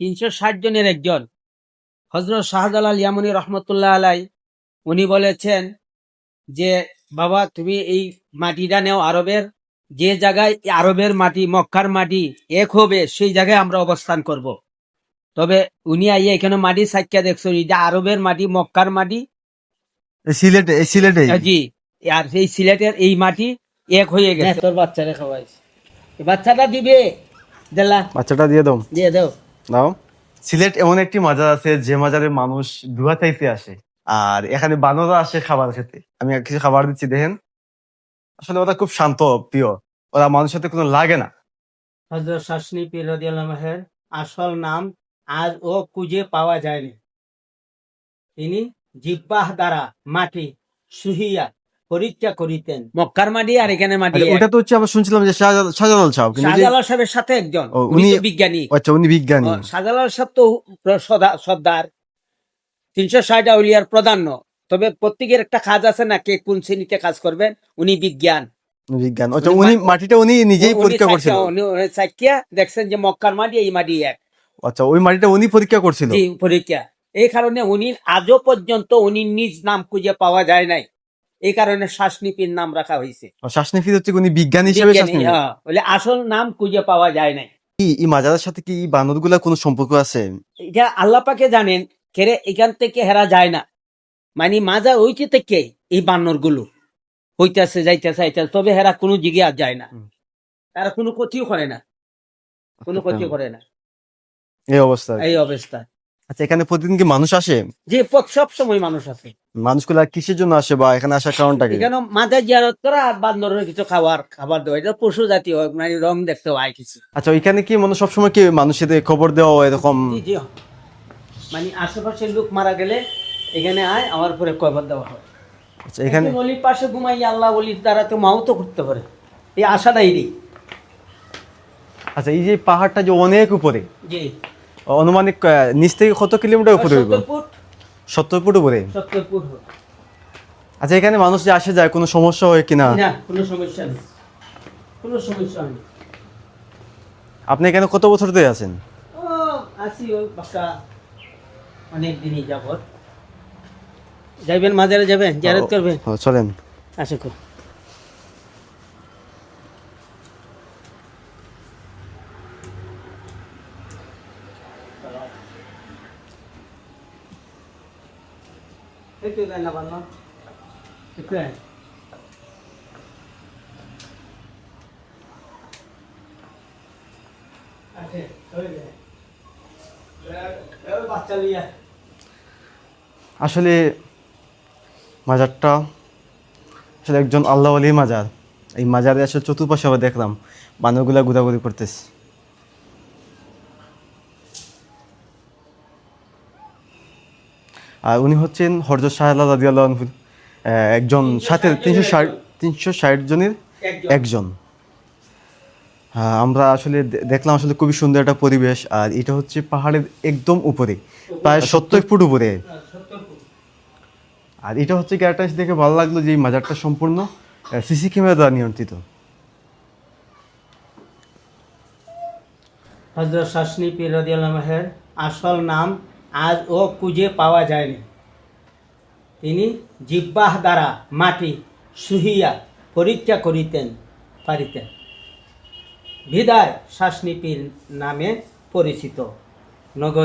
তিনশো ষাট জনের একজন। হজরত শাহজালাল ইয়ামনি রহমতুল্লাহ আলাই উনি বলেছেন যে বাবা তুমি এই মাটিটা নেও আরবের। যে জায়গায় আরবের মাটি মক্কার মাটি এক হবে সেই জায়গায় আমরা অবস্থান করব। তবে উনি আইয়ে এখানে মাটি সাক্ষা দেখছ যে আরবের মাটি মক্কার মাটি। এই সিলেটে সিলেটে? জি। আর সেই সিলেটের এই মাটি এক হয়ে গেছে। তোর বাচ্চারে খাওয়াইছে। এই বাচ্চাটা দিবে। দেলা। বাচ্চাটা দিয়ে দাও। দিয়ে দাও। দাও। সিলেট এমন একটি মাজার আছে যে মাজারে মানুষ দুয়া চাইতে আসে। আর এখানে বানররা আসে খাবার খেতে। আমি কিছু খাবার দিচ্ছি দেখেন। আসলে ওরা খুব শান্ত প্রিয়। ওরা মানুষের সাথে কোনো লাগে না। হজরত শাসনি পীর রদিয়াল্লাহের আসল নাম আজ ও খুঁজে পাওয়া যায়নি। তিনি জিব্বাহ দ্বারা মাটি সুহিয়া পরীক্ষা করিতেন। মক্কার মাটি আর এখানে মাটি এক। ওটা তো হচ্ছে আমরা শুনছিলাম যে শাহজালাল সাহেব শাহজালাল সাহেবের সাথে একজন উনি বিজ্ঞানী। আচ্ছা উনি বিজ্ঞানী। শাহজালাল সাহেব তো সদা- সর্দার। তিনশো ষাট আউলিয়ার প্রধান্য। তবে প্রত্যেকের একটা কাজ আছে না কে কোন শ্রেণীতে কাজ করবেন? উনি বিজ্ঞান। বিজ্ঞান। আচ্ছা উনি মাটিটা উনি নিজেই পরীক্ষা করছিল? চাকিয়া- দেখছেন যে মক্কার মাটি এই মাটি এক। আচ্ছা ওই মাটিটা উনি পরীক্ষা করছিল? জি পরীক্ষা। এই কারণে উনি আজও পর্যন্ত উনি নিজ নাম খুঁজে পাওয়া যায় নাই। এই কারণে শ্বাসনিপির নাম রাখা হয়েছে শাসনিফি হচ্ছে উনি বিজ্ঞান হিসেবে হ্যাঁ, বলে আসল নাম খুঁজে পাওয়া যায় নাই। এই মাজারের সাথে কি এই বানরগুলা কোনো সম্পর্ক আছে? এটা আল্লাহ পাকে জানেন কেরে এখান থেকে হেরা যায় না। মানে মাজা হইতে থেকে এই বান্নরগুলো হইতেছে যাইতেছে যাইতেছে তবে হেরা কোনো জিগে আর যায় না। তারা কোনো ক্ষতিও করে না। কোনো ক্ষতি করে না। এই অবস্থা। এই অবস্থা। আচ্ছা এখানে প্রতিদিন কি মানুষ আসে? যে সব সময় মানুষ আছে মানুষগুলা কিসের জন্য আসে বা এখানে আসার কারণটা কি? এখানে মাঝে জিয়ারত করা আর বান্দরের কিছু খাবার খাবার দেওয়া এটা পশু জাতীয় মানে রং দেখতে হয় কিছু। আচ্ছা ওইখানে কি মানে সবসময় কি মানুষের খবর দেওয়া হয় এরকম। মানে আশেপাশের লোক মারা গেলে এখানে আয় আমার পরে খবর দেওয়া হয়। আচ্ছা এখানে অলির পাশে ঘুমাই আল্লাহ অলির দ্বারা তো মাও তো করতে পারে। এই আশাটাই নেই। আচ্ছা এই যে পাহাড়টা যে অনেক উপরে জি। অনুমানিক নিচ থেকে কত কিলোমিটার উপরে হইব? সত্তর ফুট। উপরে। আচ্ছা এখানে মানুষ যে আসে যায় কোনো সমস্যা হয় কিনা? না কোনো সমস্যা নেই। কোনো সমস্যা নেই। আপনি এখানে কত বছর ধরে আছেন? ও আসি ওই বাক্কা অনেক দিনই যাবত যাইবেন মাজারে যাবেন জিয়ারত করবেন? চলেন। আশা করি। একটু দেন না বান্ন। একটু আসলে মাজারটা আসলে একজন আল্লাহ আলী মাজার। এই মাজারে আসলে চতুর্পাশে আবার দেখলাম বানরগুলা ঘোরাঘুরি করতেছে। আর উনি হচ্ছেন হরজত শাহলা রাদিয়াল্লাহু আনহু একজন সাথে তিনশো ষাট তিনশো ষাট জনের একজন। হ্যাঁ আমরা আসলে দেখলাম আসলে খুবই সুন্দর একটা পরিবেশ আর এটা হচ্ছে পাহাড়ের একদম উপরে প্রায় সত্তর ফুট উপরে। আর এটা হচ্ছে কি দেখে ভালো লাগল যে এই মাজারটা সম্পূর্ণ সিসি ক্যামেরা দ্বারা নিয়ন্ত্রিত। হজরত শাসনি পীর রদিয়াল্লাহের আসল নাম আজ ও খুঁজে পাওয়া যায়নি। তিনি জিব্বাহ দ্বারা মাটি সুহিয়া পরীক্ষা করিতেন, পারিতেন। বিদায় শাসনি পীর নামে পরিচিত। নগর